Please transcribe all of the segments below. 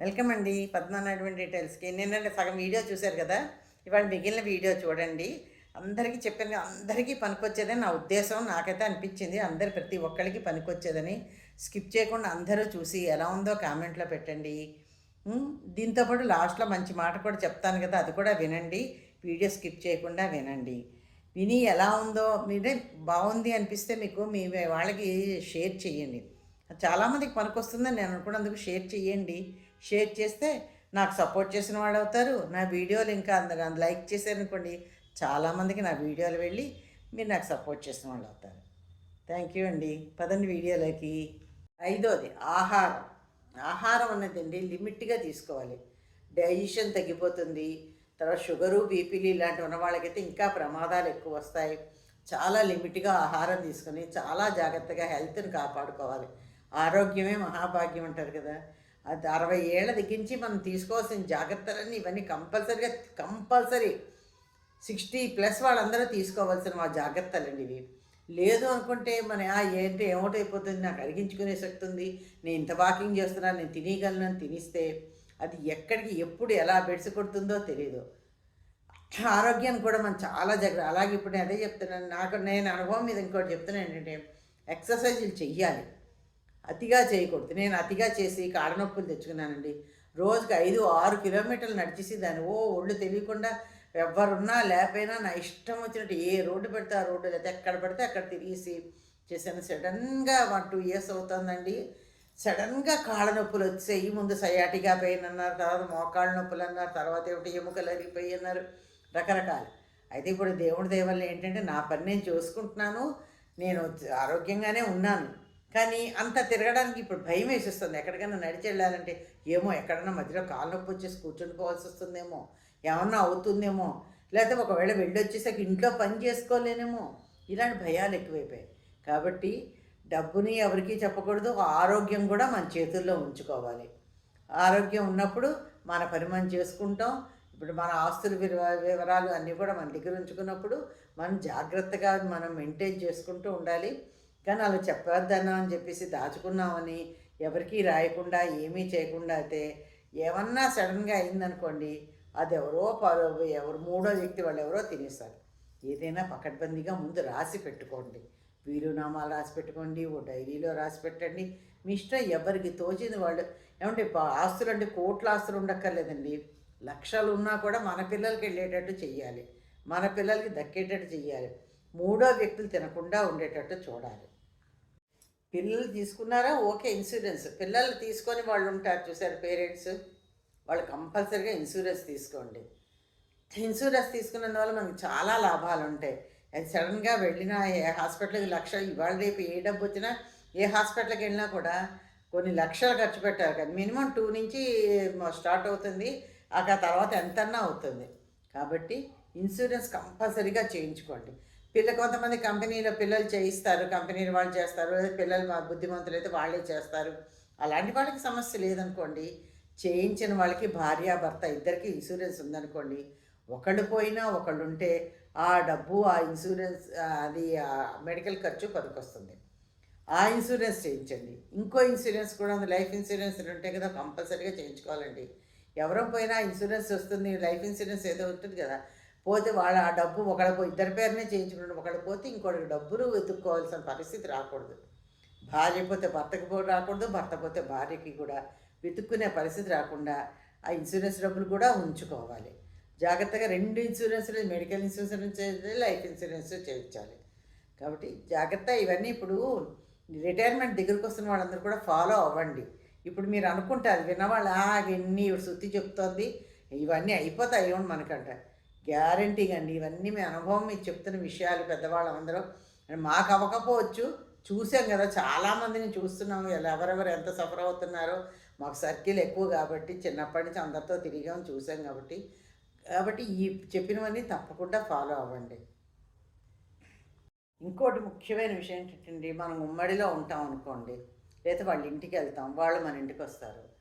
Welcome అండి పద్మనాభం డీటెయిల్స్కి. నిన్న సగం వీడియో చూశారు కదా? ఇవాళ మిగిలిన వీడియో చూడండి. అందరికీ చెప్పాను అందరికీ పనికొచ్చేదని నా ఉద్దేశం. నాకైతే అనిపించింది అందరు ప్రతి ఒక్కరికి పనికొచ్చేదని. స్కిప్ చేయకుండా అందరూ చూసి ఎలా ఉందో కామెంట్లో పెట్టండి. దీంతోపాటు లాస్ట్లో మంచి మాట కూడా చెప్తాను కదా అది కూడా వినండి. వీడియో స్కిప్ చేయకుండా వినండి. విని ఎలా ఉందో మీరే బాగుంది అనిపిస్తే మీకు మీ వాళ్ళకి షేర్ చేయండి. చాలామందికి పనికొస్తుందని నేను అనుకున్నందుకు షేర్ చేయండి. షేర్ చేస్తే నాకు సపోర్ట్ చేసిన వాళ్ళు అవుతారు. నా వీడియోలు ఇంకా అందరు లైక్ చేశారనుకోండి చాలామందికి నా వీడియోలు వెళ్ళి మీరు నాకు సపోర్ట్ చేసిన వాళ్ళు అవుతారు. థ్యాంక్ యూ అండి. పదండి వీడియోలోకి. ఐదోది ఆహారం. ఆహారం అన్నదండి లిమిట్గా తీసుకోవాలి. డైజెషన్ తగ్గిపోతుంది. తర్వాత షుగరు బీపీలు ఇలాంటి ఉన్న వాళ్ళకైతే ఇంకా ప్రమాదాలు ఎక్కువ వస్తాయి. చాలా లిమిట్గా ఆహారం తీసుకొని చాలా జాగ్రత్తగా హెల్త్ని కాపాడుకోవాలి. ఆరోగ్యమే మహాభాగ్యం అంటారు కదా. అది అరవై ఏళ్ళ దగ్గరించి మనం తీసుకోవాల్సిన జాగ్రత్తలన్నీ ఇవన్నీ కంపల్సరీగా కంపల్సరీ సిక్స్టీ ప్లస్ వాళ్ళందరూ తీసుకోవాల్సిన మా జాగ్రత్తలండి ఇవి. లేదు అనుకుంటే మన ఏంటి ఏంటి అయిపోతుంది నాకు అడిగించుకునే శక్తి ఉంది నేను ఇంత వాకింగ్ చేస్తున్నాను నేను తినగలను తినిస్తే అది ఎక్కడికి ఎప్పుడు ఎలా బెడిసి కొడుతుందో తెలియదు ఆరోగ్యాన్ని కూడా మనం చాలా జాగ్రత్త అలాగే ఇప్పుడు నేను అదే చెప్తున్నాను నాకు నేను అనుభవం మీద ఇంకోటి చెప్తున్నాను ఏంటంటే ఎక్సర్సైజులు చెయ్యాలి. అతిగా చేయకూడదు. నేను అతిగా చేసి కాడనొప్పులు నొప్పులు తెచ్చుకున్నానండి. రోజుకి ఐదు ఆరు కిలోమీటర్లు నడిచేసి దాన్ని ఓ ఒళ్ళు తెలియకుండా ఎవరున్నా లేకపోయినా నా ఇష్టం వచ్చినట్టు ఏ రోడ్డు పెడితే ఆ రోడ్డు లేకపోతే ఎక్కడ పడితే అక్కడ తిరిగేసి చేశాను. సడన్గా వన్ టూ ఇయర్స్ అవుతుందండి. సడన్గా కాళ్ళ నొప్పులు వచ్చాయి. ముందు సయాటిగా పెయిన్ అన్నారు తర్వాత మోకాళ్ళ నొప్పులు అన్నారు తర్వాత ఏమిటి? ఎముకలు అరిగిపోయి అన్నారు. రకరకాలు. అయితే ఇప్పుడు దేవుడి దేవల్ల ఏంటంటే నా పని నేను చూసుకుంటున్నాను. నేను ఆరోగ్యంగానే ఉన్నాను. కానీ అంత తిరగడానికి ఇప్పుడు భయం వేసేస్తుంది. ఎక్కడికైనా నడిచి వెళ్ళాలంటే ఏమో ఎక్కడన్నా మధ్యలో కాలు నొప్పి వచ్చేసి కూర్చుండిపోవాల్సి వస్తుందేమో ఏమన్నా అవుతుందేమో లేకపోతే ఒకవేళ వెళ్ళి వచ్చేసాక ఇంట్లో పని చేసుకోలేనేమో ఇలాంటి భయాలు ఎక్కువైపోయాయి. కాబట్టి డబ్బుని ఎవరికీ చెప్పకూడదు ఆరోగ్యం కూడా మన చేతుల్లో ఉంచుకోవాలి. ఆరోగ్యం ఉన్నప్పుడు మన పని మనం చేసుకుంటాం. ఇప్పుడు మన ఆస్తుల వివరాలు అన్నీ కూడా మన దగ్గర ఉంచుకున్నప్పుడు మనం జాగ్రత్తగా మనం మెయింటైన్ చేసుకుంటూ ఉండాలి. కానీ అలా చెప్పొద్దన్నా అని చెప్పేసి దాచుకున్నామని ఎవరికీ రాయకుండా ఏమీ చేయకుండా అయితే ఏమన్నా సడన్గా అయిందనుకోండి అది ఎవరో పరో ఎవరు మూడో వ్యక్తి వాళ్ళు ఎవరో తినేస్తారు. ఏదైనా పకడ్బందీగా ముందు రాసి పెట్టుకోండి. వీరునామాలు రాసి పెట్టుకోండి ఓ డైరీలో రాసి పెట్టండి. మీ ఇష్టం ఎవరికి తోచింది వాళ్ళు. ఏమంటే ఆస్తులు అంటే కోట్ల ఆస్తులు ఉండక్కర్లేదండి. లక్షలు ఉన్నా కూడా మన పిల్లలకి వెళ్ళేటట్టు చెయ్యాలి. మన పిల్లలకి దక్కేటట్టు చెయ్యాలి. మూడో వ్యక్తులు తినకుండా ఉండేటట్టు చూడాలి. పిల్లలు తీసుకున్నారా? Okay insurance. పిల్లలు తీసుకొని వాళ్ళు ఉంటారు చూసారు పేరెంట్స్? వాళ్ళు కంపల్సరీగా ఇన్సూరెన్స్ తీసుకోండి. ఇన్సూరెన్స్ తీసుకున్నందువల్ల మనకు చాలా లాభాలు ఉంటాయి అది సడన్గా వెళ్ళిన ఏ హాస్పిటల్కి లక్ష ఇవాళ రేపు ఏ డబ్బు వచ్చినా ఏ హాస్పిటల్కి వెళ్ళినా కూడా కొన్ని లక్షలు ఖర్చు పెట్టారు కదా. మినిమం టూ నుంచి స్టార్ట్ అవుతుంది. ఆ తర్వాత ఎంతన్నా అవుతుంది. కాబట్టి ఇన్సూరెన్స్ కంపల్సరీగా చేయించుకోండి. పిల్ల కొంతమంది కంపెనీలో పిల్లలు చేయిస్తారు కంపెనీలు వాళ్ళు చేస్తారు లేదా పిల్లలు మా బుద్ధిమంతులు అయితే వాళ్ళే చేస్తారు. అలాంటి వాళ్ళకి సమస్య లేదనుకోండి. చేయించిన వాళ్ళకి భార్య భర్త ఇద్దరికి ఇన్సూరెన్స్ ఉందనుకోండి. ఒకళ్ళు పోయినా ఒకళ్ళు ఉంటే ఆ డబ్బు ఆ ఇన్సూరెన్స్ అది మెడికల్ ఖర్చు పనికొస్తుంది. ఆ ఇన్సూరెన్స్ చేయించండి. ఇంకో ఇన్సూరెన్స్ కూడా ఉంది. లైఫ్ ఇన్సూరెన్స్ ఉంటాయి కదా కంపల్సరీగా చేయించుకోవాలండి. ఎవరో పోయినా ఇన్సూరెన్స్ వస్తుంది లైఫ్ ఇన్సూరెన్స్ ఏదో ఉంటుంది కదా. పోతే వాళ్ళ ఆ డబ్బు ఒకళ్ళకు ఇద్దరి పేరునే చేయించుకుంటారు ఒకళ్ళు పోతే ఇంకోటికి డబ్బులు వెతుక్కోవాల్సిన పరిస్థితి రాకూడదు. భార్య పోతే భర్తకి పో రాకూడదు భర్త పోతే భార్యకి కూడా వెతుక్కునే పరిస్థితి రాకుండా ఆ ఇన్సూరెన్స్ డబ్బులు కూడా ఉంచుకోవాలి. జాగ్రత్తగా రెండు ఇన్సూరెన్స్లు మెడికల్ ఇన్సూరెన్స్ చేయాలి లైఫ్ ఇన్సూరెన్స్ చేయించాలి. కాబట్టి జాగ్రత్త ఇవన్నీ ఇప్పుడు రిటైర్మెంట్ దగ్గరికి వస్తున్న వాళ్ళందరూ కూడా ఫాలో అవ్వండి. ఇప్పుడు మీరు అనుకుంటారు విన్నవాళ్ళు ఇవన్నీ ఎన్ని శుద్ధి చెప్తోంది ఇవన్నీ అయిపోతాయి ఏమో మనకంట. గ్యారంటీగా అండి. ఇవన్నీ మీ అనుభవం మీకు చెప్తున్న విషయాలు పెద్దవాళ్ళందరూ మాకు అవ్వకపోవచ్చు. చూసాం కదా చాలామందిని చూస్తున్నాము. ఎలా ఎవరెవరు ఎంత సఫర్ అవుతున్నారో. మాకు సర్కిల్ ఎక్కువ కాబట్టి చిన్నప్పటి నుంచి అందరితో తిరిగాం చూసాం కాబట్టి. కాబట్టి ఈ చెప్పినవన్నీ తప్పకుండా ఫాలో అవ్వండి. ఇంకోటి ముఖ్యమైన విషయం ఏంటంటే మనం ఉమ్మడిలో ఉంటాం అనుకోండి. లేదా వాళ్ళ ఇంటికి వెళ్తాం వాళ్ళు మన ఇంటికి వస్తారు.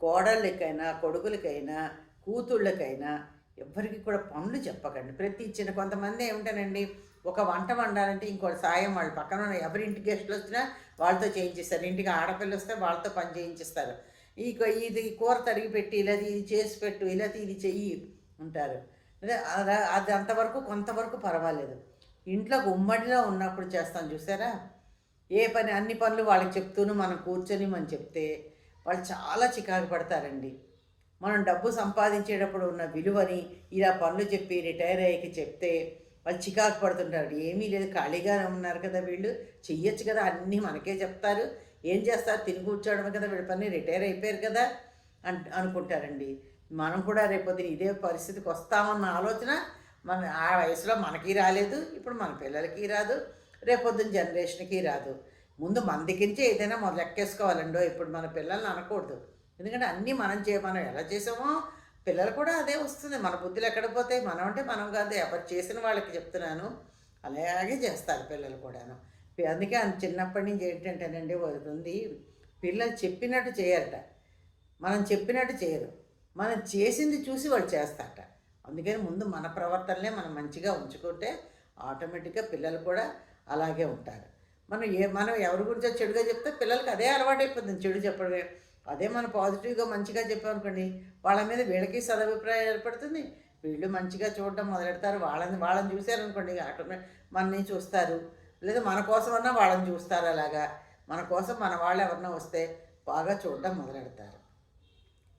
కోడళ్ళకైనా కొడుకులకైనా కూతుళ్ళకైనా ఎవ్వరికి కూడా పనులు చెప్పకండి. ప్రతి చిన్న కొంతమంది ఏమిటనండి ఒక వంట వండాలంటే ఇంకోటి సాయం వాళ్ళు పక్కన ఉన్న ఎవరి ఇంటి గెస్టులు వచ్చినా వాళ్ళతో చేయించిస్తారు. ఇంటికి ఆడపిల్ల వస్తే వాళ్ళతో పని చేయించిస్తారు. ఈ ఇది కూర తరిగి పెట్టి ఇలా ఇది చేసి పెట్టు ఇలా ఇది చెయ్యి ఉంటారు. అది అంతవరకు కొంతవరకు పర్వాలేదు. ఇంట్లో ఉమ్మడిలో ఉన్నప్పుడు చేస్తాం చూసారా? ఏ పని అన్ని పనులు వాళ్ళకి చెప్తూను మనం కూర్చొని మనం చెప్తే వాళ్ళు చాలా చికాకు పడతారండి. మనం డబ్బు సంపాదించేటప్పుడు ఉన్న విలువని ఇలా పనులు చెప్పి రిటైర్ అయ్యాక చెప్తే వాళ్ళు చికాకు పడుతుంటారు. ఏమీ లేదు ఖాళీగానే ఉన్నారు కదా వీళ్ళు. చెయ్యొచ్చు కదా అన్నీ మనకే చెప్తారు. ఏం చేస్తారు? తిని కూర్చోవడమే కదా వీళ్ళ పని రిటైర్ అయిపోయారు కదా అన్ అనుకుంటారండి. మనం కూడా రేపొద్దున ఇదే పరిస్థితికి వస్తామన్న ఆలోచన మన ఆ వయసులో మనకి రాలేదు. ఇప్పుడు మన పిల్లలకి రాదు. రేపొద్దున జనరేషన్కి రాదు. ముందు మన దగ్గర ఏదైనా మొదలెక్కేసుకోవాలండో ఇప్పుడు మన పిల్లల్ని అనకూడదు. ఎందుకంటే అన్నీ మనం చే మనం ఎలా చేసామో పిల్లలు కూడా అదే వస్తుంది. మన బుద్ధులు ఎక్కడ పోతాయి? మనం అంటే మనం కాదు. ఎవరు చేసిన వాళ్ళకి చెప్తున్నాను. అలాగే చేస్తారు పిల్లలు కూడాను. అందుకే చిన్నప్పటి నుంచి ఏంటంటేనండి ఒకటి ఉంది పిల్లలు చెప్పినట్టు చేయరట. మనం చెప్పినట్టు చేయరు. మనం చేసింది చూసి వాళ్ళు చేస్తారట. అందుకని ముందు మన ప్రవర్తనలే మనం మంచిగా ఉంచుకుంటే ఆటోమేటిక్గా పిల్లలు కూడా అలాగే ఉంటారు. మనం ఏ మనం ఎవరి గురించో చెడుగా చెప్తే పిల్లలకి అదే అలవాటు అయిపోతుంది చెడు చెప్పడమే. అదే మనం పాజిటివ్గా మంచిగా చెప్పామనుకోండి వాళ్ళ మీద వీళ్ళకి సదభిప్రాయం ఏర్పడుతుంది. వీళ్ళు మంచిగా చూడడం మొదలెడతారు. వాళ్ళని వాళ్ళని చూశారనుకోండి ఆటోమేటిక్ మనని చూస్తారు. లేదా మన అన్నా వాళ్ళని చూస్తారు అలాగా. మన కోసం మన వాళ్ళు ఎవరన్నా వస్తే బాగా చూడడం మొదలెడతారు.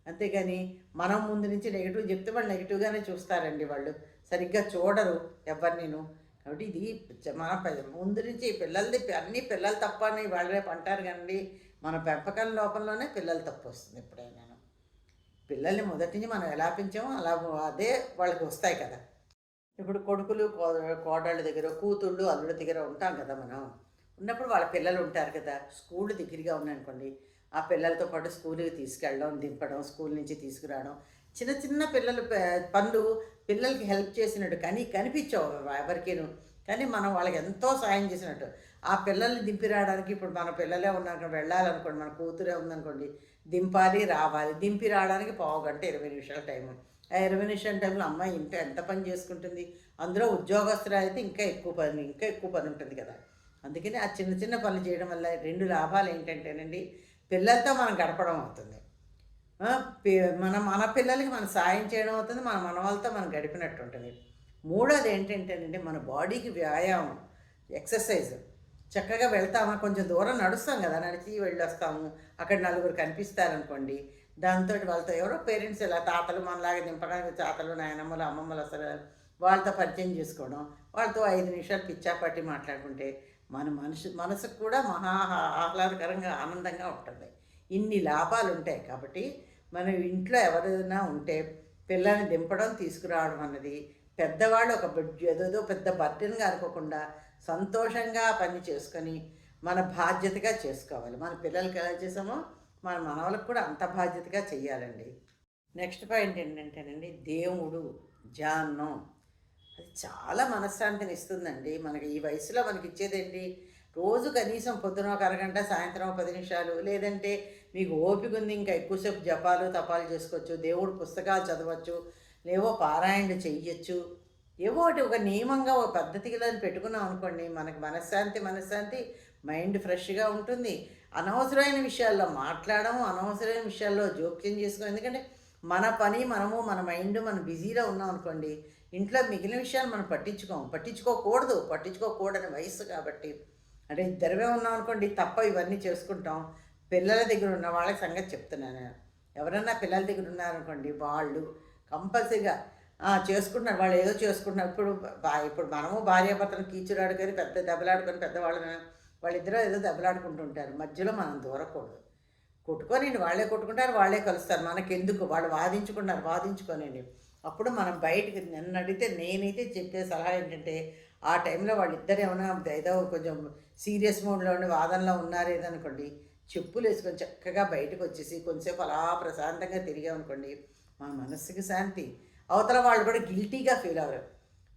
అంతేగాని మనం ముందు నుంచి నెగిటివ్ చెప్తే వాళ్ళు నెగిటివ్గానే చూస్తారండి వాళ్ళు. సరిగ్గా చూడరు ఎవరినీను. కాబట్టి ఇది మన ముందు నుంచి పిల్లలది అన్ని పిల్లలు తప్ప అని వాళ్ళు రేపు అంటారు కానీ మన పెంపకం లోపంలోనే పిల్లలు తప్పు వస్తుంది ఎప్పుడైనా పిల్లల్ని మొదటి నుంచి మనం ఎలా పెంచామో అలా అదే వాళ్ళకి వస్తాయి కదా. ఇప్పుడు కొడుకులు కో- కోడళ్ళ దగ్గర కూతుళ్ళు అల్లుడి దగ్గర ఉంటాం కదా మనం. ఉన్నప్పుడు వాళ్ళ పిల్లలు ఉంటారు కదా. స్కూల్ దగ్గరగా ఉన్నాయనుకోండి ఆ పిల్లలతో పాటు స్కూల్కి తీసుకెళ్ళడం దింపడం స్కూల్ నుంచి తీసుకురావడం. చిన్న చిన్న పిల్లలు పనులు పిల్లలకి హెల్ప్ చేసినట్టు కానీ కనిపించవు ఎవరికీను. కానీ మనం వాళ్ళకి ఎంతో సాయం చేసినట్టు ఆ పిల్లల్ని దింపి రావడానికి ఇప్పుడు మన పిల్లలే ఉన్నారు వెళ్ళాలనుకోండి మన కూతురే ఉందనుకోండి దింపాలి రావాలి. దింపి రావడానికి పావు గంట ఇరవై నిమిషాల టైం ఆ ఇరవై నిమిషాల టైంలో అమ్మాయి ఇంట ఎంత పని చేసుకుంటుంది? అందులో ఉద్యోగస్తులు అయితే ఇంకా ఎక్కువ పని ఇంకా ఎక్కువ పని ఉంటుంది కదా. అందుకని ఆ చిన్న చిన్న పనులు చేయడం వల్ల రెండు లాభాలు ఏంటంటేనండి పిల్లలతో మనం గడపడం అవుతుంది. మన మన పిల్లలకి మనం సాయం చేయడం అవుతుంది మన మనవాళ్ళతో మనం గడిపినట్టు ఉంటుంది. మూడోది ఏంటంటేనండి మన బాడీకి వ్యాయామం ఎక్సర్సైజ్. చక్కగా వెళ్తామా? కొంచెం దూరం నడుస్తాం కదా నడిచి వెళ్ళొస్తాము. అక్కడ నలుగురు కనిపిస్తారనుకోండి. దాంతో వాళ్ళతో ఎవరో పేరెంట్స్ ఇలా తాతలు మనలాగా దింపడానికి తాతలు నాయనమ్మలు అమ్మమ్మలు అసలు వాళ్ళతో పరిచయం చేసుకోవడం వాళ్ళతో ఐదు నిమిషాలు పిచ్చాపట్టి మాట్లాడుకుంటే మన మనసు మనసుకు కూడా మహా ఆహ్లాదకరంగా ఆనందంగా ఉంటుంది. ఇన్ని లాభాలు ఉంటాయి కాబట్టి మనం ఇంట్లో ఎవరైనా ఉంటే పిల్లల్ని దింపడం తీసుకురావడం అన్నది పెద్దవాళ్ళు ఒక ఏదోదో ఏదేదో పెద్ద బర్డెన్గా అనుకోకుండా సంతోషంగా పని చేసుకొని మన బాధ్యతగా చేసుకోవాలి. మన పిల్లలకి ఎలా చేసామో మన మనవలకు కూడా అంత బాధ్యతగా చెయ్యాలండి నెక్స్ట్ పాయింట్ ఏంటంటేనండి దేవుడు జాన్నం. అది చాలా మనశ్శాంతిని ఇస్తుందండి. మనకి ఈ వయసులో మనకి ఇచ్చేదేంటి రోజు కనీసం పొద్దున ఒక అరగంట సాయంత్రం ఒక పది నిమిషాలు లేదంటే మీకు ఓపిక ఉంది ఇంకా ఎక్కువసేపు జపాలు తపాలు చేసుకోవచ్చు దేవుడు పుస్తకాలు చదవచ్చు లేవో పారాయణలు చెయ్యొచ్చు. ఏవో ఒకటి ఒక నియమంగా ఒక పద్ధతిగా పెట్టుకున్నాం అనుకోండి మనకి మనశ్శాంతి మనశ్శాంతి మైండ్ ఫ్రెష్గా ఉంటుంది. అనవసరమైన విషయాల్లో మాట్లాడడం అనవసరమైన విషయాల్లో జోక్యం చేసుకోవడం ఎందుకంటే మన పని మనము మన మైండ్ మనం బిజీలో ఉన్నాం అనుకోండి ఇంట్లో మిగిలిన విషయాలు మనం పట్టించుకోము. పట్టించుకోకూడదు పట్టించుకోకూడని వయసు కాబట్టి. అంటే ఇద్దరమే ఉన్నాం అనుకోండి తప్ప ఇవన్నీ చేసుకుంటాం. పిల్లల దగ్గర ఉన్న వాళ్ళకి సంగతి చెప్తున్నాను నేను. ఎవరన్నా పిల్లల దగ్గర ఉన్నారనుకోండి వాళ్ళు కంపల్సరీగా చేసుకుంటున్నారు. వాళ్ళు ఏదో చేసుకుంటున్నారు. ఇప్పుడు బా- ఇప్పుడు మనము భార్యాభర్తలు ఆడుకొని పెద్ద దెబ్బలాడుకొని పెద్దవాళ్ళని వాళ్ళిద్దరూ ఏదో దెబ్బలాడుకుంటుంటారు. మధ్యలో మనం దూరకూడదు. కొట్టుకొని వాళ్ళే కొట్టుకుంటారు వాళ్ళే కలుస్తారు. మనకెందుకు? వాళ్ళు వాదించుకున్నారు. వాదించుకోనండి అప్పుడు మనం బయటికి నన్ను అడిగితే నేనైతే చెప్పే సలహా ఏంటంటే ఆ టైంలో వాళ్ళిద్దరు ఏమైనా ఏదో కొంచెం సీరియస్ మోడ్లో ఉండి వాదనలో ఉన్నారేదనుకోండి చెప్పులు వేసుకొని చక్కగా బయటకు వచ్చేసి కొంచెంసేపు అలా ప్రశాంతంగా తిరిగామనుకోండి మా మనస్సుకి శాంతి. అవతల వాళ్ళు కూడా గిల్టీగా ఫీల్ అవ్వరు.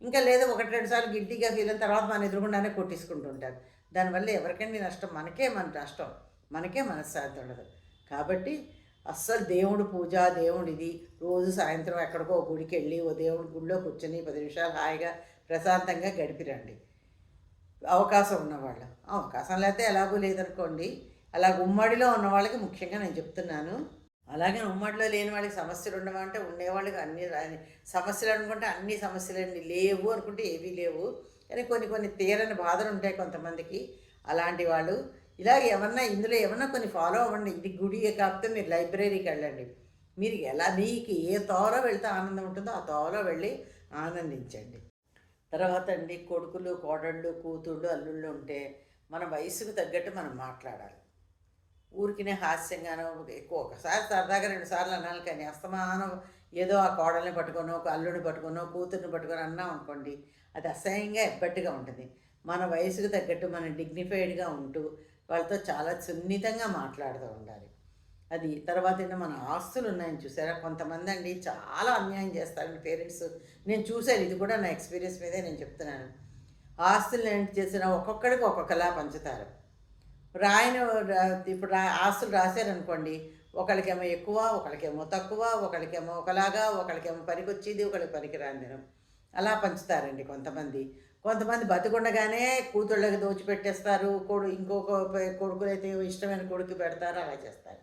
ఇంకా లేదు ఒకటి రెండు సార్లు గిల్టీగా ఫీల్ అయిన తర్వాత మన ఎదురుగుండానే కొట్టించుకుంటుంటారు దానివల్ల ఎవరికైనా నష్టం? మనకే మన నష్టం. మనకే మనశ్శాంతి ఉండదు. కాబట్టి అస్సలు దేవుడు పూజ దేవుడిది రోజు సాయంత్రం ఎక్కడికో గుడికి వెళ్ళి ఓ దేవుడి గుడిలో కూర్చొని పది నిమిషాలు హాయిగా ప్రశాంతంగా గడిపిరండి. అవకాశం ఉన్నవాళ్ళు. అవకాశం లేకపోతే ఎలాగూ లేదనుకోండి. అలా ఉమ్మడిలో ఉన్న వాళ్ళకి ముఖ్యంగా నేను చెప్తున్నాను. అలాగే ఉమ్మడిలో లేని వాళ్ళకి సమస్యలు ఉండమంటే ఉండేవాళ్ళకి అన్ని సమస్యలు అనుకుంటే అన్ని సమస్యలు లేవు అనుకుంటే ఏవీ లేవు. కానీ కొన్ని కొన్ని తీరని బాధలు ఉంటాయి కొంతమందికి అలాంటి వాళ్ళు. ఇలా ఏమన్నా ఇందులో ఏమన్నా కొన్ని ఫాలో అవ్వండి. ఇది గుడి కాకపోతే మీరు లైబ్రరీకి వెళ్ళండి. మీరు ఎలా మీకు ఏ తోరో వెళ్తే ఆనందం ఉంటుందో ఆ తోరలో వెళ్ళి ఆనందించండి. తర్వాత అండి కొడుకులు కోడళ్ళు కూతుళ్ళు అల్లుళ్ళు ఉంటే మన వయసుకు తగ్గట్టు మనం మాట్లాడాలి. ఊరికినే హాస్యంగానో ఎక్కువ ఒకసారి సరదాగా రెండు సార్లు అనాలి కానీ అస్తమానం ఏదో ఆ కోడల్ని పట్టుకొని ఒక అల్లుడిని పట్టుకొని కూతుర్ని పట్టుకొని అన్నాం అనుకోండి అది అసహ్యంగా ఎబ్బట్టుగా ఉంటుంది. మన వయసుకు తగ్గట్టు మనం డిగ్నిఫైడ్గా ఉంటూ వాళ్ళతో చాలా సున్నితంగా మాట్లాడుతూ ఉండాలి. అది తర్వాత ఏంటో మన ఆస్తులు ఉన్నాయని చూసారా? కొంతమంది అండి చాలా అన్యాయం చేస్తారండి పేరెంట్స్. నేను చూశాను ఇది కూడా నా ఎక్స్పీరియన్స్ మీదే నేను చెప్తున్నాను. ఆస్తులు ఏంటి చేసిన ఒక్కొక్కడికి ఒక్కొక్కలా పంచుతారు. రాయని ఇప్పుడు రా ఆస్తులు రాశారనుకోండి ఒకరికేమో ఎక్కువ ఒకరికేమో తక్కువ ఒకరికేమో ఒకలాగా ఒకరికేమో పనికొచ్చేది ఒకరికి పనికిరాందినం అలా పంచుతారండి కొంతమంది. కొంతమంది బతికుండగానే కూతుళ్ళకి దోచిపెట్టేస్తారు కొడు ఇంకొక కొడుకులైతే ఇష్టమైన కొడుకు పెడతారు అలా చేస్తారు.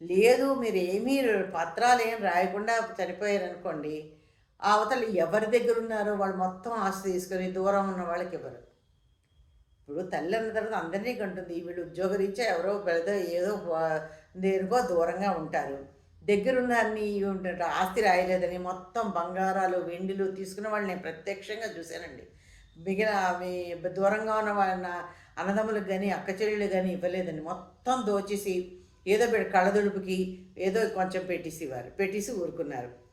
లేదు మీరు ఏమీ పత్రాలు ఏం రాయకుండా చనిపోయారనుకోండి అవతల ఎవరి దగ్గర ఉన్నారో వాళ్ళు మొత్తం ఆస్తి తీసుకొని దూరం ఉన్న వాళ్ళకి ఇవ్వరు. ఇప్పుడు తల్లి అన్న తర్వాత అందరినీ కంటుంది. వీళ్ళు ఉద్యోగరీత్యా ఎవరో పెద్ద ఏదో దేనికో దూరంగా ఉంటారు. దగ్గరున్నారని ఉంటారు. ఆస్తి రాయలేదని మొత్తం బంగారాలు వెండిలు తీసుకున్న వాళ్ళు నేను ప్రత్యక్షంగా చూశానండి. మిగిలిన అవి దూరంగా ఉన్న వాళ్ళ అన్నదమ్ములకు కానీ అక్క చెల్లెళ్ళు కానీ ఇవ్వలేదని మొత్తం దోచేసి ఏదో కళ్ళదుడుపుకి ఏదో కొంచెం పెట్టేసేవారు. పెట్టేసి ఊరుకున్నారు.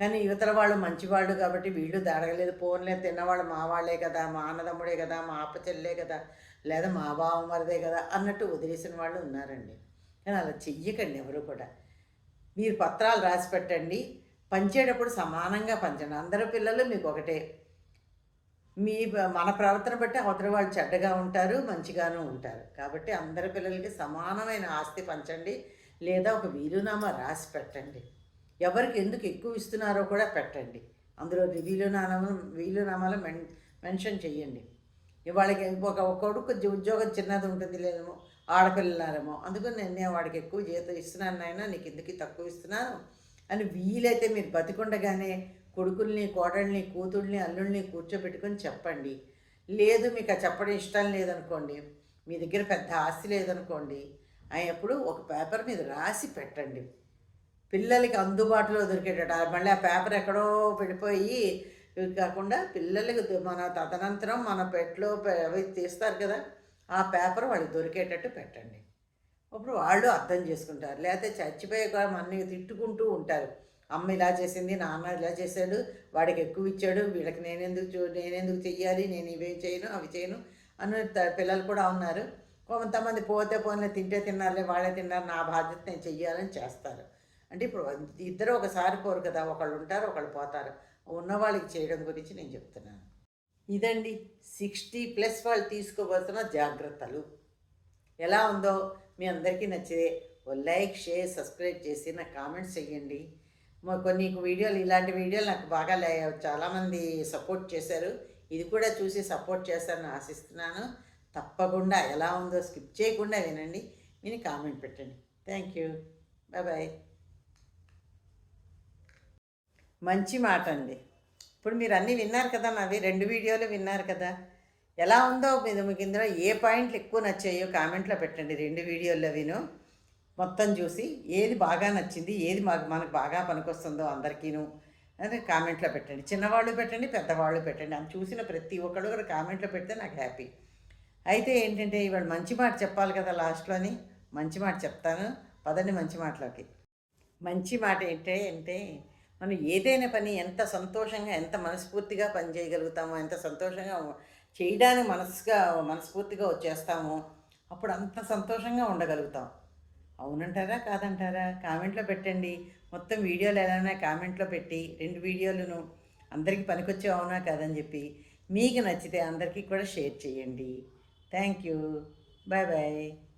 కానీ యువతల వాళ్ళు మంచివాళ్ళు కాబట్టి వీళ్ళు దాడగలేదు పోన్లే తిన్నవాళ్ళు మా వాళ్ళే కదా మా అన్నదమ్ముడే కదా మా చెల్లే కదా లేదా మా బావమరిదే కదా అన్నట్టు వదిలేసిన వాళ్ళు ఉన్నారండి. కానీ అలా చెయ్యకండి ఎవరు కూడా. మీరు పత్రాలు రాసి పెట్టండి. పంచేటప్పుడు సమానంగా పంచండి. అందరు పిల్లలు మీకు ఒకటే. మీ మన ప్రవర్తన బట్టి అవతల వాళ్ళు చెడ్డగా ఉంటారు మంచిగాను ఉంటారు. కాబట్టి అందరి పిల్లలకి సమానమైన ఆస్తి పంచండి. లేదా ఒక వీలునామా రాసి పెట్టండి. ఎవరికి ఎందుకు ఎక్కువ ఇస్తున్నారో కూడా పెట్టండి. అందులో వీలునామాలు వీలునామాలు మెన్ మెన్షన్ చేయండి. వాళ్ళకి ఒక కొడుకు ఉద్యోగం చిన్నది ఉంటుంది లేదేమో ఆడపిల్లలారేమో అందుకని నేను వాడికి ఎక్కువ జీతం ఇస్తున్నాను నాయన నీకు ఎందుకు తక్కువ ఇస్తున్నాను? అని వీలైతే మీరు బతికుండగానే కొడుకుల్ని కోడల్ని కూతుళ్ళని అల్లుల్ని కూర్చోబెట్టుకొని చెప్పండి. లేదు మీకు ఆ చెప్పడం ఇష్టం లేదనుకోండి మీ దగ్గర పెద్ద ఆస్తి లేదనుకోండి అయినప్పుడు ఒక పేపర్ మీద రాసి పెట్టండి. పిల్లలకి అందుబాటులో దొరికేటట్టు. మళ్ళీ ఆ పేపర్ ఎక్కడో పడిపోయి కాకుండా పిల్లలకి మన తదనంతరం మన పెట్లో అవి తీస్తారు కదా ఆ పేపర్ వాళ్ళకి దొరికేటట్టు పెట్టండి. అప్పుడు వాళ్ళు అర్థం చేసుకుంటారు. లేకపోతే చచ్చిపోయే అన్నీ తిట్టుకుంటూ ఉంటారు. అమ్మ ఇలా చేసింది నాన్న ఇలా చేశాడు వాడికి ఎక్కువ ఇచ్చాడు వీళ్ళకి నేనెందుకు చూ నేనెందుకు చెయ్యాలి నేను ఇవేం చేయను అవి చేయను అని పిల్లలు కూడా ఉన్నారు. కొంతమంది పోతే పోనీ తింటే తిన్నారులే వాళ్ళే తిన్నారు నా బాధ్యత నేను చెయ్యాలని చేస్తారు. అంటే ఇప్పుడు ఇద్దరు ఒకసారి పోరు కదా ఒకళ్ళు ఉంటారు ఒకళ్ళు పోతారు. ఉన్న వాళ్ళకి చేయడం గురించి నేను చెప్తున్నాను. ఇదండి సిక్స్టీ ప్లస్ వాళ్ళు తీసుకోబోతున్న జాగ్రత్తలు. ఎలా ఉందో మీ అందరికీ నచ్చితే ఓ లైక్ షేర్ సబ్స్క్రైబ్ చేసి నాకు కామెంట్స్ చేయండి కొన్ని వీడియోలు ఇలాంటి వీడియోలు నాకు బాగా చాలామంది సపోర్ట్ చేశారు. ఇది కూడా చూసి సపోర్ట్ చేస్తారని ఆశిస్తున్నాను. తప్పకుండా ఎలా ఉందో స్కిప్ చేయకుండా వినండి. నేను కామెంట్ పెట్టండి. Thank you. Bye bye. మంచి మాట అండి ఇప్పుడు మీరు అన్నీ విన్నారు కదా నావి రెండు వీడియోలు విన్నారు కదా. ఎలా ఉందో మీద మీకు ఇందులో ఏ పాయింట్లు ఎక్కువ నచ్చాయో కామెంట్లో పెట్టండి రెండు వీడియోల్లో విను. మొత్తం చూసి ఏది బాగా నచ్చింది ఏది మాకు మనకు బాగా పనికొస్తుందో అందరికీను అని కామెంట్లో పెట్టండి. చిన్నవాళ్ళు పెట్టండి పెద్దవాళ్ళు పెట్టండి. అని చూసిన ప్రతి ఒక్కడు కూడా కామెంట్లో పెడితే నాకు హ్యాపీ. అయితే ఏంటంటే ఇవాళ మంచి మాట చెప్పాలి కదా లాస్ట్లోని మంచి మాట చెప్తాను. పదండి మంచి మాటలోకి. మంచి మాట ఏంటంటే అంటే మనం ఏదైనా పని ఎంత సంతోషంగా ఎంత మనస్ఫూర్తిగా పని చేయగలుగుతామో ఎంత సంతోషంగా చేయడానికి మనసుగా మనస్ఫూర్తిగా వచ్చేస్తామో అప్పుడు అంత సంతోషంగా ఉండగలుగుతాం. అవునంటారా? కాదంటారా? కామెంట్లో పెట్టండి. మొత్తం వీడియోలు ఎలా కామెంట్లో పెట్టి రెండు వీడియోలను అందరికీ పనికొచ్చే అవునా కాదని చెప్పి మీకు నచ్చితే అందరికీ కూడా షేర్ చేయండి. Thank you. Bye bye.